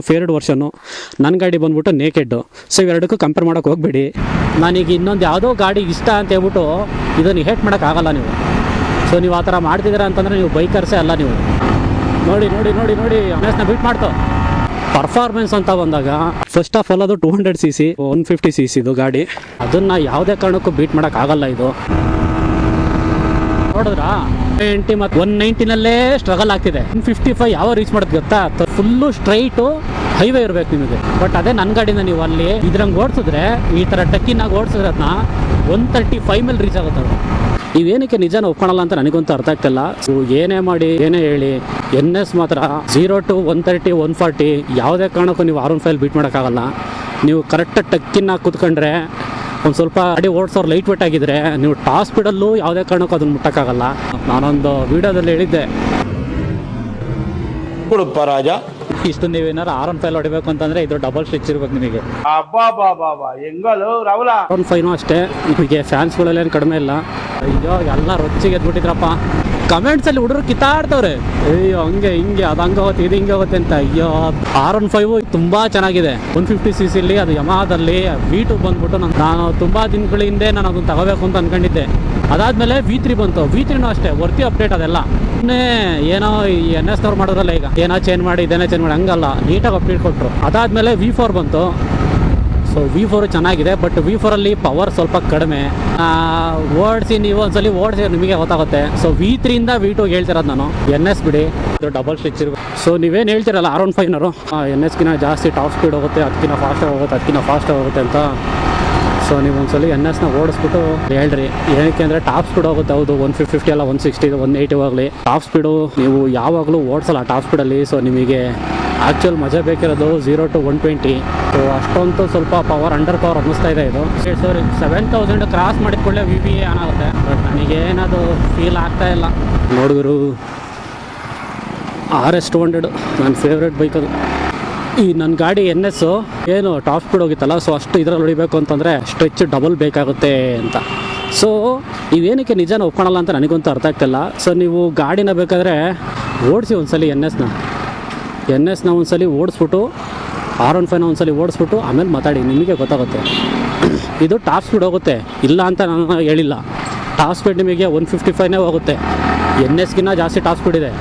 ಫೇರ್ಡ್ ವರ್ಷನು ನನ್ನ ಗಾಡಿ ಬಂದ್ಬಿಟ್ಟು ನೇಕೆಡ್ಡು ಸೊ ಇವೆರಡಕ್ಕೂ ಕಂಪೇರ್ ಮಾಡೋಕೆ ಹೋಗಬೇಡಿ ನಾನೀಗ ಇನ್ನೊಂದು ಯಾವುದೋ ಗಾಡಿ ಇಷ್ಟ ಅಂತ ಹೇಳ್ಬಿಟ್ಟು ಇದನ್ನು ಹೇಟ್ ಮಾಡೋಕ್ಕಾಗಲ್ಲ ನೀವು ಸೊ ನೀವು ಆ ಥರ ಮಾಡ್ತಿದ್ದೀರಾ ಅಂತಂದರೆ ನೀವು ಬೈಕರ್ಸೇ ಅಲ್ಲ ನೀವು ನೋಡಿ ನೋಡಿ ನೋಡಿ ನೋಡಿ ಅಮೇಸ್ನ ಬೀಟ್ ಮಾಡ್ತೋ ಪರ್ಫಾರ್ಮೆನ್ಸ್ ಅಂತ ಬಂದಾಗ ಫಸ್ಟ್ ಆಫ್ ಆಲ್ ಅದು two hundred C C one fifty C ಸಿದು ಗಾಡಿ. ಅದನ್ನು ಯಾವುದೇ ಕಾರಣಕ್ಕೂ ಬೀಟ್ ಮಾಡೋಕ್ಕಾಗಲ್ಲ ಇದು. ನೋಡಿದ್ರಾ? ನೈಂಟಿ ಮತ್ತು ಒನ್ ನೈಂಟಿನಲ್ಲೇ ಸ್ಟ್ರಗಲ್ ಆಗ್ತಿದೆ. ಫಿಫ್ಟಿ ಫೈವ್ ಯಾವ ರೀಚ್ ಮಾಡೋದು ಗೊತ್ತಾ? ಫುಲ್ಲು ಸ್ಟ್ರೈಟು ಹೈವೇ ಇರಬೇಕು ನಿಮಗೆ. ಬಟ್ ಅದೇ ನನ್ನ ಗಾಡಿನ ನೀವು ಅಲ್ಲಿ ಇದ್ರಂಗೆ ಓಡಿಸಿದ್ರೆ, ಈ ಥರ ಟಕ್ಕಿನಾಗ ಓಡಿಸಿದ್ರೆ ಅದನ್ನ ಒನ್ ತರ್ಟಿ ಫೈವ್ ಮೇಲೆ ರೀಚ್ ಆಗುತ್ತೆ ನೀವು ಏನಕ್ಕೆ ನಿಜನ ಒಪ್ಕೊಳಲ್ಲ ಅಂತ ನನಗಂತೂ ಅರ್ಥ ಆಗ್ತಿಲ್ಲ. ಸೊ ಏನೇ ಮಾಡಿ, ಏನೇ ಹೇಳಿ ಎನ್ ಎಸ್ ಮಾತ್ರ zero to one thirty one forty ಯಾವುದೇ ಕಾರಣಕ್ಕೂ ನೀವು ಆರ್ ಒನ್ ಫೈಲ್ ಬೀಟ್ ಮಾಡೋಕ್ಕಾಗಲ್ಲ. ನೀವು ಕರೆಕ್ಟಾಗಿ ಟಕ್ಕಿನ ಕೂತ್ಕೊಂಡ್ರೆ ಒಂದು ಸ್ವಲ್ಪ ಗಾಡಿ ಓಡಿಸೋರು ಲೈಟ್ ವೇಟ್ ಆಗಿದ್ರೆ ನೀವು ಟಾಪ್ ಸ್ಪೀಡಲ್ಲೂ ಯಾವುದೇ ಕಾರಣಕ್ಕೂ ಅದನ್ನು ಮುಟ್ಟಕ್ಕಾಗಲ್ಲ. ನಾನೊಂದು ವಿಡಿಯೋದಲ್ಲಿ ಹೇಳಿದ್ದೆ. ಕೊಡುಪ್ಪ ರಾಜ. ಇಷ್ಟು ನೀವೇನಾರು ಆರ್ ಒನ್ ಫೈಲ್ ಹೊಡಿಬೇಕು ಅಂತಂದ್ರೆ ಇದು ಡಬಲ್ ಸ್ಟಿಚ್ ಇರ್ಬೇಕು ನಿಮಗೆ. ಆರ್ ಒನ್ ಫೈನು ಅಷ್ಟೇ. ನಿಮಗೆ ಫ್ಯಾನ್ಸ್ಗಳಲ್ಲೇನು ಕಡಿಮೆ ಇಲ್ಲ. ಅಯ್ಯೋ ಎಲ್ಲ ರೊಚ್ಚಿಗೆ ಎದ್ಬಿಟ್ಟಿದ್ರಪ್ಪ. ಕಮೆಂಟ್ಸಲ್ಲಿ ಹುಡುಗರು ಕಿತ್ತಾಡ್ತವ್ರೆ. ಅಯ್ಯೋ, ಹಂಗೆ, ಹಿಂಗೆ, ಅದು ಹಂಗೆ ಹೋಗುತ್ತೆ ಇದು ಹಿಂಗೆ ಹೋಗುತ್ತೆ ಅಂತ. ಅಯ್ಯೋ ಆರ್ ಒನ್ ಫೈವ್ ತುಂಬಾ ಚೆನ್ನಾಗಿದೆ. ಒನ್ ಫಿಫ್ಟಿ ಸಿ ಸಿಲಿ ಅದು ಯಮಾದಲ್ಲಿ ವಿ ಟು ಬಂದ್ಬಿಟ್ಟು ನಾನು ನಾನು ತುಂಬಾ ದಿನಗಳ ಹಿಂದೆ ನಾನು ಅದನ್ನು ತಗೋಬೇಕು ಅಂತ ಅನ್ಕೊಂಡಿದ್ದೆ. ಅದಾದಮೇಲೆ ವಿ ತ್ರೀ ಬಂತು. ವಿ ತ್ರೀನೂ ಅಷ್ಟೇ ವರ್ತಿ ಅಪ್ಡೇಟ್ ಅದೆಲ್ಲ. ಏನೋ ಈ ಎನ್ ಎಸ್ ಅವ್ರು ಮಾಡೋದಲ್ಲ ಈಗ. ಏನೋ ಚೇಂಜ್ ಮಾಡಿ, ಇದೇನೋ ಚೇಂಜ್ ಮಾಡಿ, ಹಂಗಲ್ಲ. ನೀಟಾಗಿ ಅಪ್ಡೇಟ್ ಕೊಟ್ಟರು ಅದಾದಮೇಲೆ ವಿ ಫೋರ್ ಬಂತು. ಸೊ ವಿ ಫೋರ್ ಚೆನ್ನಾಗಿದೆ ಬಟ್ ವಿ ಫೋರಲ್ಲಿ ಪವರ್ ಸ್ವಲ್ಪ ಕಡಿಮೆ. ಓಡಿಸಿ ನೀವು ಒಂದ್ಸಲಿ ಓಡಿಸಿ ನಿಮಗೆ ಗೊತ್ತಾಗುತ್ತೆ. ಸೊ ವಿ ತ್ರೀಯಿಂದ ವಿ ಟು ಹೇಳ್ತಿರೋದು ನಾನು. ಎನ್ ಎಸ್ ಬಿಡಿ. ಡಬಲ್ ಸ್ಟಿಚ್ ಇರ್ಬೇಕು. ಸೊ ನೀವೇನು ಹೇಳ್ತಿರಲ್ಲ ಆರ್ ಒನ್ ಫೈವ್ನವರು ಎನ್ ಎಸ್ಗಿನ ಜಾಸ್ತಿ ಟಾಪ್ ಸ್ಪೀಡ್ ಹೋಗುತ್ತೆ ಅದಕ್ಕಿಂತ ಫಾಸ್ಟಾಗಿ ಹೋಗುತ್ತೆ ಅದಕ್ಕಿಂತ ಫಾಸ್ಟಾಗಿ ಹೋಗುತ್ತೆ ಅಂತ. ಸೊ ನೀವು ಒಂದ್ಸಲ ಎನ್ ಎಸ್ನ ಓಡಿಸ್ಬಿಟ್ಟು ಹೇಳ್ರಿ. ಏನಕ್ಕೆ ಅಂದರೆ ಟಾಪ್ ಸ್ಪೀಡ್ ಹೋಗುತ್ತೆ, ಹೌದು. ಒನ್ ಫಿಫ್ಟಿ ಅಲ್ಲ ಒನ್ ಸಿಕ್ಸ್ಟಿ ಒನ್ ಏಯ್ಟಿ ಆಗಲಿ ಟಾಪ್ ಸ್ಪೀಡು ನೀವು ಯಾವಾಗಲೂ ಓಡಿಸಲ್ಲ ಟಾಪ್ ಸ್ಪೀಡಲ್ಲಿ ಸೊ ನಿಮಗೆ ಆ್ಯಕ್ಚುಲ್ ಮಜಾ ಬೇಕಿರೋದು zero to one twenty so ಅಷ್ಟೊಂದು ಸ್ವಲ್ಪ ಪವರ್ ಅಂಡರ್ ಪವರ್ ಅನ್ನಿಸ್ತಾ ಇದೆ ಇದು. ಸಾರಿ ಸೆವೆನ್ ತೌಸಂಡ್ ಕ್ರಾಸ್ ಮಾಡಿದ ಕೂಡಲೇ ವಿ ಬಿ ಆನ್ ಆಗುತ್ತೆ. ಬಟ್ ನನಗೇನದು ಫೀಲ್ ಆಗ್ತಾ ಇಲ್ಲ. ನೋಡಿದ್ರು ಆರ್ ಎಸ್ ಟು ಹಂಡ್ರೆಡ್ ನನ್ನ ಫೇವ್ರೆಟ್ ಬೈಕ್ ಅದು ಈ ನನ್ನ ಗಾಡಿ ಎನ್ ಎಸ್ ಏನು ಟಾಪ್ ಸ್ಪೀಡ್ ಹೋಗಿತ್ತಲ್ಲ ಸೊ ಅಷ್ಟು ಇದ್ರಲ್ಲಿ ಹೊಡಿಬೇಕು ಅಂತಂದರೆ ಸ್ಟ್ರೆಚ್ ಡಬಲ್ ಬೇಕಾಗುತ್ತೆ ಅಂತ. ಸೊ ನೀವೇನಕ್ಕೆ ನಿಜನ ಒಪ್ಕೊಳಲ್ಲ ಅಂತ ನನಗಂತೂ ಅರ್ಥ ಆಗ್ತಿಲ್ಲ. ಸೊ ನೀವು ಗಾಡಿನ ಬೇಕಾದರೆ ಓಡಿಸಿ ಒಂದ್ಸಲಿ ಎನ್ ಎಸ್ನ ಎನ್ ಎಸ್ನ ಒಂದ್ಸಲಿ ಓಡಿಸ್ಬಿಟ್ಟು ಆರ್ ಒನ್ ಫೈವ್ನ ಒಂದ್ಸಲಿ ಓಡಿಸ್ಬಿಟ್ಟು, ಆಮೇಲೆ ಮಾತಾಡಿ, ನಿಮಗೆ ಗೊತ್ತಾಗುತ್ತೆ. ಇದು ಟಾಪ್ ಸ್ಪೀಡ್ ಹೋಗುತ್ತೆ. ಇಲ್ಲ ಅಂತ ನಾನು ಹೇಳಿಲ್ಲ. ಟಾಪ್ ಸ್ಪೀಡ್ ನಿಮಗೆ ಒನ್ ಫಿಫ್ಟಿ ಫೈವ್ನೇ ಹೋಗುತ್ತೆ. ಎನ್ ಎಸ್ಗಿನ್ನ ಜಾಸ್ತಿ ಟಾಪ್ ಸ್ಪೀಡ್ ಇದೆ.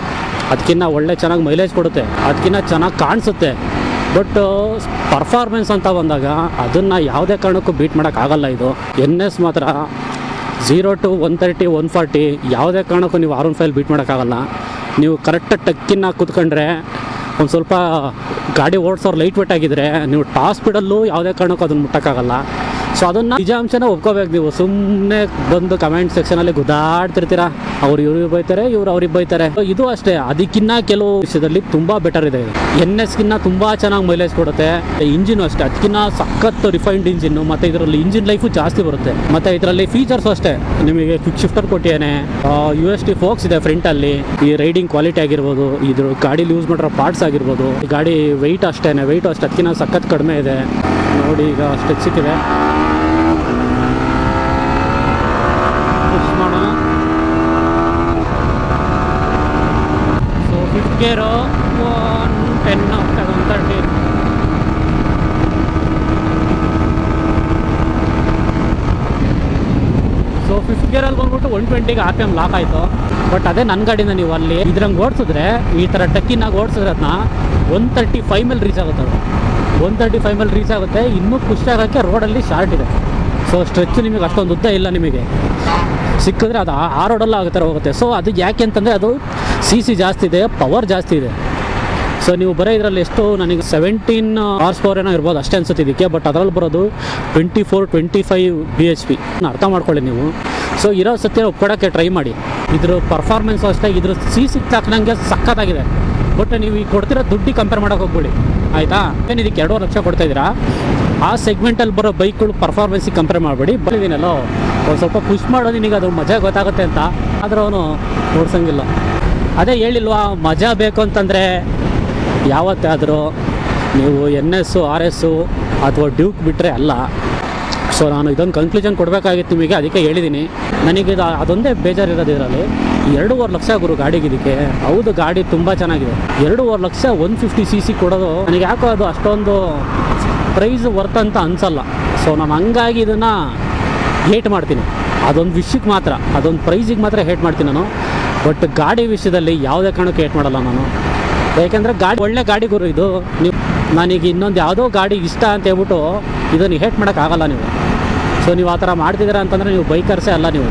ಅದಕ್ಕಿಂತ ಒಳ್ಳೆ ಚೆನ್ನಾಗಿ ಮೈಲೇಜ್ ಕೊಡುತ್ತೆ. ಅದಕ್ಕಿಂತ ಚೆನ್ನಾಗಿ ಕಾಣಿಸುತ್ತೆ. ಬಟ್ ಪರ್ಫಾರ್ಮೆನ್ಸ್ ಅಂತ ಬಂದಾಗ ಅದನ್ನು ಯಾವುದೇ ಕಾರಣಕ್ಕೂ ಬೀಟ್ ಮಾಡೋಕ್ಕಾಗಲ್ಲ ಇದು. ಎನ್ ಎಸ್ ಮಾತ್ರ zero to one thirty one forty ಯಾವುದೇ ಕಾರಣಕ್ಕೂ ನೀವು ಆರ್ ಒನ್ ಫೈಲ್ ಬೀಟ್ ಮಾಡೋಕ್ಕಾಗಲ್ಲ ನೀವು ಕರೆಕ್ಟಾಗಿ ಟಕ್ಕಿನ ಕೂತ್ಕೊಂಡ್ರೆ ಒಂದು ಸ್ವಲ್ಪ ಗಾಡಿ ಓಡಿಸೋರು ಲೈಟ್ ವೇಟ್ ಆಗಿದ್ರೆ ನೀವು ಟಾಪ್ ಸ್ಪೀಡಲ್ಲೂ ಯಾವುದೇ ಕಾರಣಕ್ಕೂ ಅದನ್ನು ಮುಟ್ಟಕ್ಕಾಗಲ್ಲ. ಸೊ ಅದನ್ನು ನಿಜಾಂಶನ ಒಪ್ಕೋಬೇಕು ನೀವು. ಸುಮ್ಮನೆ ಬಂದು ಕಮೆಂಟ್ ಸೆಕ್ಷನಲ್ಲಿ ಗುದ್ದಾಡ್ತಿರ್ತೀರಾ? ಅವ್ರು ಇವ್ರಿಗೆ ಬೈತಾರೆ, ಇವ್ರು ಅವ್ರಿಗೆ ಬೈತಾರೆ. ಇದು ಅಷ್ಟೇ. ಅದಕ್ಕಿನ್ನ ಕೆಲವು ವಿಷಯದಲ್ಲಿ ತುಂಬಾ ಬೆಟರ್ ಇದೆ ಎನ್ ಎಸ್ಗಿನ್ನ ತುಂಬಾ ಚೆನ್ನಾಗಿ ಮೈಲೇಜ್ ಕೊಡುತ್ತೆ. ಇಂಜಿನ್ ಅಷ್ಟೇ. ಅದಕ್ಕಿನ್ನ ಸಖತ್ ರಿಫೈನ್ಡ್ ಇಂಜಿನ್ ಮತ್ತೆ ಇದರಲ್ಲಿ ಇಂಜಿನ್ ಲೈಫು ಜಾಸ್ತಿ ಬರುತ್ತೆ. ಮತ್ತೆ ಇದರಲ್ಲಿ ಫೀಚರ್ಸ್ ಅಷ್ಟೇ. ನಿಮಗೆ ಕ್ವಿಕ್ ಶಿಫ್ಟರ್ ಕೊಟ್ಟಿಯಾನೆ. ಯು ಎಸ್ ಟಿ ಫೋಕ್ಸ್ ಇದೆ ಫ್ರಂಟಲ್ಲಿ ಈ ರೈಡಿಂಗ್ ಕ್ವಾಲಿಟಿ ಆಗಿರ್ಬೋದು. ಇದ್ರ ಗಾಡಿಲಿ ಯೂಸ್ ಮಾಡಿರೋ ಪಾರ್ಟ್ಸ್ ಆಗಿರ್ಬೋದು. ಗಾಡಿ ವೆಯ್ಟ್ ಅಷ್ಟೇನೆ. ವೆಯ್ಟ್ ಅಷ್ಟೇ. ಅದಕ್ಕಿನ್ನ ಸಖತ್ ಕಡಿಮೆ ಇದೆ. ನೋಡಿ ಈಗ ಅಷ್ಟು ಸಿಕ್ಕಿದೆ. ಪುಷ್ ಮಾಡೋಣ. So fifth gear one ten ಆಗ್ತದೆ ಒನ್ ತರ್ಟಿ ಸೊ ಫಿಫ್ತ್ ಗೇರಲ್ಲಿ ಬಂದ್ಬಿಟ್ಟು ಒನ್ ಟ್ವೆಂಟಿಗೆ ಆರ್ ಪಿ ಎಂ ಲಾಕ್ ಆಯಿತು. ಬಟ್ ಅದೇ ನನ್ನ ಗಾಡಿನ ನೀವು ಅಲ್ಲಿ ಇದ್ರಂಗೆ ಓಡಿಸಿದ್ರೆ, ಈ ಥರ ಟಕ್ಕಿನಾಗ ಓಡಿಸಿದ್ರೆ ಅದನ್ನ ಒನ್ ತರ್ಟಿ ಫೈವ್ ಮೇಲೆ ರೀಚ್ ಆಗುತ್ತೆ ಅದು. ಒನ್ ತರ್ಟಿ ಫೈವ್ ಮೇಲೆ ರೀಚ್ ಆಗುತ್ತೆ, ಇನ್ನೂ ಖುಷಿ ಆಗೋಕ್ಕೆ ರೋಡಲ್ಲಿ ಶಾರ್ಟ್ ಇದೆ. ಸೊ ಸ್ಟ್ರೆಚ್ ನಿಮಗೆ ಅಷ್ಟೊಂದು ಉದ್ದ ಇಲ್ಲ ನಿಮಗೆ. ಸಿಕ್ಕಿದ್ರೆ ಅದು ಆ- ರೋಡಲ್ಲ ಆಗೋ ಥರ ಹೋಗುತ್ತೆ. ಸೊ ಅದು ಯಾಕೆ ಅಂತಂದರೆ ಅದು ಸಿ ಸಿ ಜಾಸ್ತಿ ಇದೆ ಪವರ್ ಜಾಸ್ತಿ ಇದೆ. ಸೊ ನೀವು ಬರೋ ಇದರಲ್ಲಿ ಎಷ್ಟು, ನನಗೆ ಸೆವೆಂಟೀನ್ ಆರ್ಸ್ ಪವರ್ ಏನೋ ಇರ್ಬೋದು, ಅಷ್ಟೇ ಅನ್ಸುತ್ತೆ ಇದಕ್ಕೆ ಬಟ್ ಅದರಲ್ಲಿ ಬರೋದು twenty four twenty five B H P ಅರ್ಥ ಮಾಡ್ಕೊಳ್ಳಿ ನೀವು. ಸೊ ಇರೋ ಸತ್ಯ ಒಪ್ಕೊಡೋಕ್ಕೆ ಟ್ರೈ ಮಾಡಿ. ಇದ್ರ ಪರ್ಫಾರ್ಮೆನ್ಸ್ ಅಷ್ಟೇ, ಇದ್ರ ಸಿ ಸಿಕ್ ತಕ್ಕನಂಗೆ ಸಖತ್ತಾಗಿದೆ. ಬಟ್ ನೀವು ಈಗ ಕೊಡ್ತಿರೋ ದುಡ್ಡಿಗೆ ಕಂಪೇರ್ ಮಾಡೋಕೆ ಹೋಗ್ಬಿಡಿ. ಆಯಿತಾ? ಏನು ಇದಕ್ಕೆ ಎರಡೂವರೆ ಲಕ್ಷ ಕೊಡ್ತಾ ಇದ್ದೀರಾ? ಆ ಸೆಗ್ಮೆಂಟಲ್ಲಿ ಬರೋ ಬೈಕ್ಗಳು ಪರ್ಫಾರ್ಮೆನ್ಸಿಗೆ ಕಂಪೇರ್ ಮಾಡಬೇಡಿ. ಬಂದಿದ್ದೀನಲ್ಲೋ ಒಂದು ಸ್ವಲ್ಪ ಪುಷ್ ಮಾಡೋ ನಿನಗೆ ಅದು ಮಜಾ ಗೊತ್ತಾಗುತ್ತೆ ಅಂತ, ಆದ್ರೆ ಅವನು ಓಡಿಸಂಗಿಲ್ಲ. ಅದೇ ಹೇಳಿಲ್ವಾ, ಮಜಾ ಬೇಕು ಅಂತಂದರೆ ಯಾವತ್ತಾದರೂ ನೀವು ಎನ್ ಎಸ್ಸು ಆರ್ ಎಸ್ಸು ಅಥವಾ ಡ್ಯೂಕ್ ಬಿಟ್ಟರೆ ಅಲ್ಲ. ಸೊ ನಾನು ಇದೊಂದು ಕನ್ಕ್ಲೂಷನ್ ಕೊಡಬೇಕಾಗಿತ್ತು ನಿಮಗೆ, ಅದಕ್ಕೆ ಹೇಳಿದ್ದೀನಿ ನನಗೆ ಇದು ಅದೊಂದೇ ಬೇಜಾರಿರೋದು ಇದರಲ್ಲಿ. ಎರಡೂವರೆ ಲಕ್ಷ ಗುರು ಗಾಡಿಗೆ ಇದಕ್ಕೆ. ಹೌದು, ಗಾಡಿ ತುಂಬ ಚೆನ್ನಾಗಿದೆ. ಎರಡೂವರೆ ಲಕ್ಷ ಒನ್ ಫಿಫ್ಟಿ ಸಿ ಸಿ ಕೊಡೋದು, ನನಗೆ ಯಾಕೋ ಅದು ಅಷ್ಟೊಂದು ಪ್ರೈಸ್ ವರ್ತ್ ಅಂತ ಅನಿಸಲ್ಲ. ಸೊ ನಾನು ಹಂಗಾಗಿ ಇದನ್ನು ಹೇಟ್ ಮಾಡ್ತೀನಿ. ಅದೊಂದು ವಿಷಯಕ್ಕೆ ಮಾತ್ರ ಅದೊಂದು ಪ್ರೈಸಿಗೆ ಮಾತ್ರ ಹೇಟ್ ಮಾಡ್ತೀನಿ ನಾನು. ಬಟ್ ಗಾಡಿ ವಿಷಯದಲ್ಲಿ ಯಾವುದೇ ಕಾರಣಕ್ಕೆ ಹೇಟ್ ಮಾಡಲ್ಲ ನಾನು. ಯಾಕೆಂದರೆ ಗಾಡಿ ಒಳ್ಳೆ ಗಾಡಿ ಗುರು ಇದು. ನೀವು ನನಗೆ ಇನ್ನೊಂದು ಯಾವುದೋ ಗಾಡಿ ಇಷ್ಟ ಅಂತ ಹೇಳ್ಬಿಟ್ಟು ಇದನ್ನು ಹೇಟ್ ಮಾಡೋಕ್ಕಾಗಲ್ಲ ನೀವು. ಸೊ ನೀವು ಆ ಥರ ಮಾಡ್ತಿದ್ದೀರಾ ಅಂತಂದರೆ ನೀವು ಬೈಕರ್ಸೇ ಅಲ್ಲ ನೀವು.